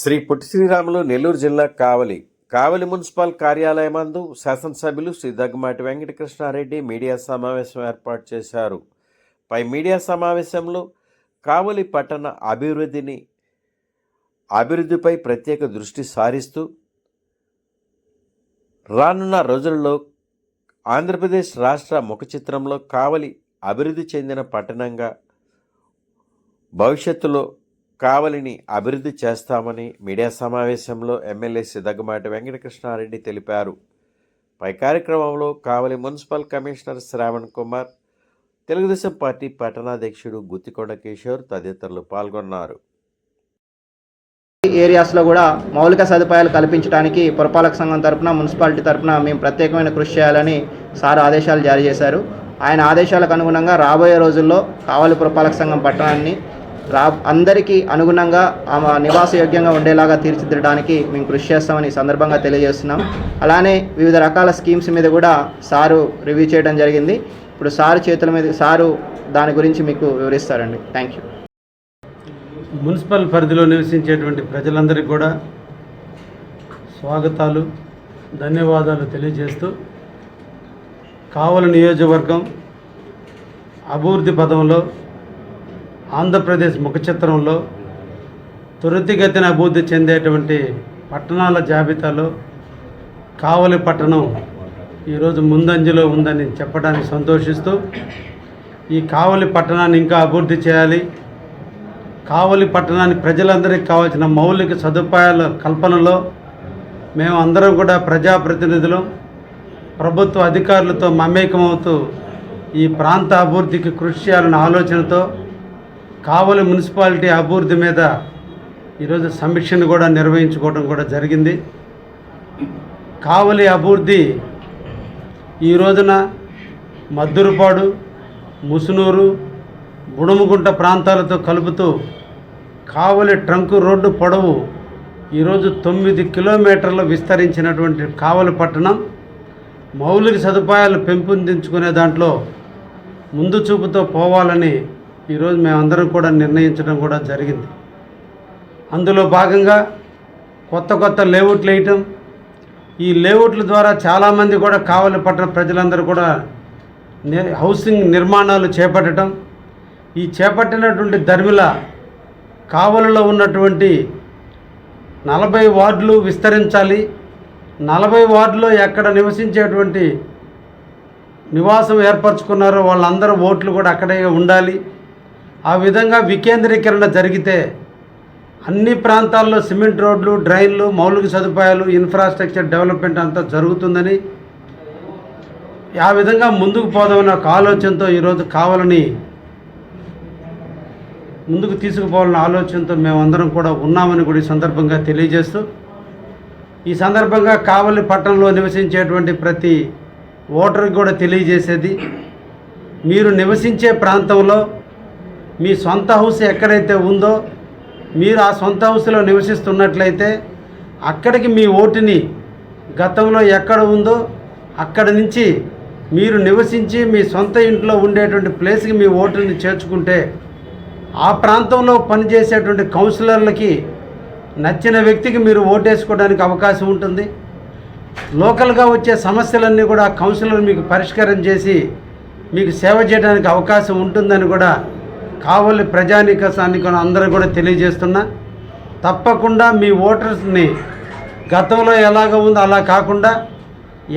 శ్రీ పొట్టి శ్రీరాములు నెల్లూరు జిల్లా కావలి. కావలి మున్సిపల్ కార్యాలయమందు శాసనసభ్యులు శ్రీ దగ్గమాటి వెంకటకృష్ణారెడ్డి మీడియా సమావేశం ఏర్పాటు చేశారు. పై మీడియా సమావేశంలో కావలి పట్టణ అభివృద్ధిని అభివృద్ధిపై ప్రత్యేక దృష్టి సారిస్తూ రానున్న రోజుల్లో ఆంధ్రప్రదేశ్ రాష్ట్ర ముఖ చిత్రంలో కావలి అభివృద్ధి చెందిన పట్టణంగా భవిష్యత్తులో కావలిని అభివృద్ధి చేస్తామని మీడియా సమావేశంలో ఎమ్మెల్యే సిద్ధగమాటి వెంకటకృష్ణారెడ్డి తెలిపారు. పై కార్యక్రమంలో Kavali municipal commissioner Shravan Kumar Telugu Desam party పట్టణాధ్యక్షుడు Guthikonda Kishore తదితరులు పాల్గొన్నారు. ఏరియాస్లో కూడా మౌలిక సదుపాయాలు కల్పించడానికి పురపాలక సంఘం తరపున మున్సిపాలిటీ తరపున మేము ప్రత్యేకమైన కృషి చేయాలని సార్ ఆదేశాలు జారీ చేశారు. ఆయన ఆదేశాలకు అనుగుణంగా రాబోయే రోజుల్లో కావలి పురపాలక సంఘం పట్టణాన్ని రా అందరికీ అనుగుణంగా ఆమె నివాసయోగ్యంగా ఉండేలాగా తీర్చిదిద్దడానికి మేము కృషి చేస్తామని సందర్భంగా తెలియజేస్తున్నాం. అలానే వివిధ రకాల స్కీమ్స్ మీద కూడా సారు రివ్యూ చేయడం జరిగింది. ఇప్పుడు సారు చేతుల మీద సారు దాని గురించి మీకు వివరిస్తారండి. థ్యాంక్ యూ మున్సిపల్ పరిధిలో నివసించేటువంటి ప్రజలందరికీ కూడా స్వాగతాలు ధన్యవాదాలు తెలియజేస్తూ కావలి నియోజకవర్గం అభివృద్ధి పదంలో ఆంధ్రప్రదేశ్ ముఖచిత్రంలో త్వరితగతిన అభివృద్ధి చెందేటువంటి పట్టణాల జాబితాలో కావలి పట్టణం ఈరోజు ముందంజలో ఉందని చెప్పడానికి సంతోషిస్తూ ఈ కావలి పట్టణాన్ని ఇంకా అభివృద్ధి చేయాలి. కావలి పట్టణానికి ప్రజలందరికీ కావాల్సిన మౌలిక సదుపాయాల కల్పనలో మేము అందరం కూడా ప్రజాప్రతినిధులు. ప్రభుత్వ అధికారులతో మమేకమవుతూ ఈ ప్రాంత అభివృద్ధికి కృషి చేయాలన్న ఆలోచనతో కావలి మున్సిపాలిటీ అభివృద్ధి మీద ఈరోజు సమీక్షను కూడా నిర్వహించుకోవడం కూడా జరిగింది. కావలి అభివృద్ధి ఈ రోజున మద్దురుపాడు ముసునూరు బుడుముగుంట ప్రాంతాలతో కలుపుతూ కావలి ట్రంక్ రోడ్డు పొడవు ఈరోజు తొమ్మిది కిలోమీటర్లు విస్తరించినటువంటి కావలి పట్టణం. మౌలిక సదుపాయాలు పెంపొందించుకునే దాంట్లో ముందు చూపుతో పోవాలని ఈరోజు మేమందరం కూడా నిర్ణయించడం కూడా జరిగింది. అందులో భాగంగా కొత్త కొత్త లేఅవుట్లు వేయటం ఈ లేఅవుట్ల ద్వారా చాలామంది కూడా కావలి పట్టణ ప్రజలందరూ కూడా హౌసింగ్ నిర్మాణాలు చేపట్టడం ఈ చేపట్టినటువంటి ధర్మిల కావలిలో ఉన్నటువంటి నలభై వార్డులు విస్తరించాలి. నలభై వార్డులో ఎక్కడ నివసించేటువంటి నివాసం ఏర్పరచుకున్నారో వాళ్ళందరూ ఓట్లు కూడా అక్కడే ఉండాలి. ఆ విధంగా వికేంద్రీకరణ జరిగితే అన్ని ప్రాంతాల్లో సిమెంట్ రోడ్లు డ్రైన్లు మౌలిక సదుపాయాలు ఇన్ఫ్రాస్ట్రక్చర్ డెవలప్మెంట్ అంతా జరుగుతుందని ఆ విధంగా ముందుకు పోదామని ఒక ఆలోచనతో ఈరోజు కావాలని ముందుకు తీసుకుపోవాలన్న ఆలోచనతో మేమందరం కూడా ఉన్నామని కూడా ఈ సందర్భంగా తెలియజేస్తూ ఈ సందర్భంగా కావలి పట్టణంలో నివసించేటువంటి ప్రతి ఓటర్కి కూడా తెలియజేసేది మీరు నివసించే ప్రాంతంలో మీ సొంత హౌస్ ఎక్కడైతే ఉందో మీరు ఆ సొంత హౌస్లో నివసిస్తున్నట్లయితే అక్కడికి మీ ఓటుని గతంలో ఎక్కడ ఉందో అక్కడి నుంచి మీరు నివసించి మీ సొంత ఇంట్లో ఉండేటువంటి ప్లేస్కి మీ ఓటుని చేర్చుకుంటే ఆ ప్రాంతంలో పనిచేసేటువంటి కౌన్సిలర్లకి నచ్చిన వ్యక్తికి మీరు ఓటేసుకోవడానికి అవకాశం ఉంటుంది. లోకల్గా వచ్చే సమస్యలన్నీ కూడా కౌన్సిలర్ మీకు పరిష్కారం చేసి మీకు సేవ చేయడానికి అవకాశం ఉంటుందని కూడా కావలి ప్రజానిక సానికం అందరూ కూడా తెలియజేస్తున్నా తప్పకుండా మీ ఓటర్స్ని గతంలో ఎలాగ ఉందో అలా కాకుండా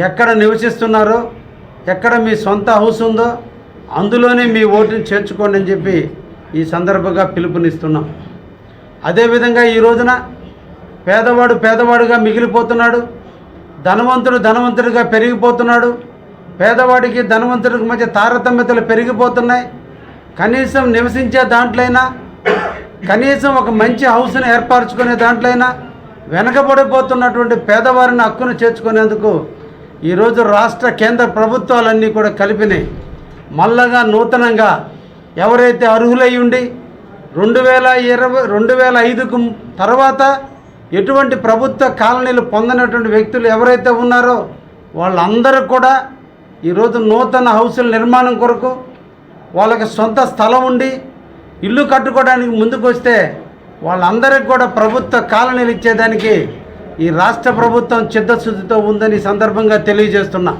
ఎక్కడ నివసిస్తున్నారో ఎక్కడ మీ సొంత హౌస్ ఉందో అందులోనే మీ ఓటుని చేర్చుకోండి అని చెప్పి ఈ సందర్భంగా పిలుపునిస్తున్నాం. అదేవిధంగా ఈ రోజున పేదవాడు పేదవాడుగా మిగిలిపోతున్నాడు ధనవంతుడు ధనవంతుడిగా పెరిగిపోతున్నాడు పేదవాడికి ధనవంతుడికి మధ్య తారతమ్యతలు పెరిగిపోతున్నాయి కనీసం నివసించే దాంట్లైనా కనీసం ఒక మంచి హౌస్ని ఏర్పరచుకునే దాంట్లైనా వెనకబడిపోతున్నటువంటి పేదవారిని హక్కును చేర్చుకునేందుకు ఈరోజు రాష్ట్ర కేంద్ర ప్రభుత్వాలన్నీ కూడా కలిపినాయి. మల్లగా నూతనంగా ఎవరైతే అర్హులై ఉండి రెండు వేల ఇరవై రెండు వేల ఐదుకు తర్వాత ఎటువంటి ప్రభుత్వ కాలనీలు పొందినటువంటి వ్యక్తులు ఎవరైతే ఉన్నారో వాళ్ళందరూ కూడా ఈరోజు నూతన హౌసుల నిర్మాణం కొరకు వాళ్ళకి సొంత స్థలం ఉండి ఇల్లు కట్టుకోవడానికి ముందుకు వస్తే వాళ్ళందరికీ కూడా ప్రభుత్వ కాలనీలు ఇచ్చేదానికి ఈ రాష్ట్ర ప్రభుత్వం చిత్తశుద్ధితో ఉందని సందర్భంగా తెలియజేస్తున్నా.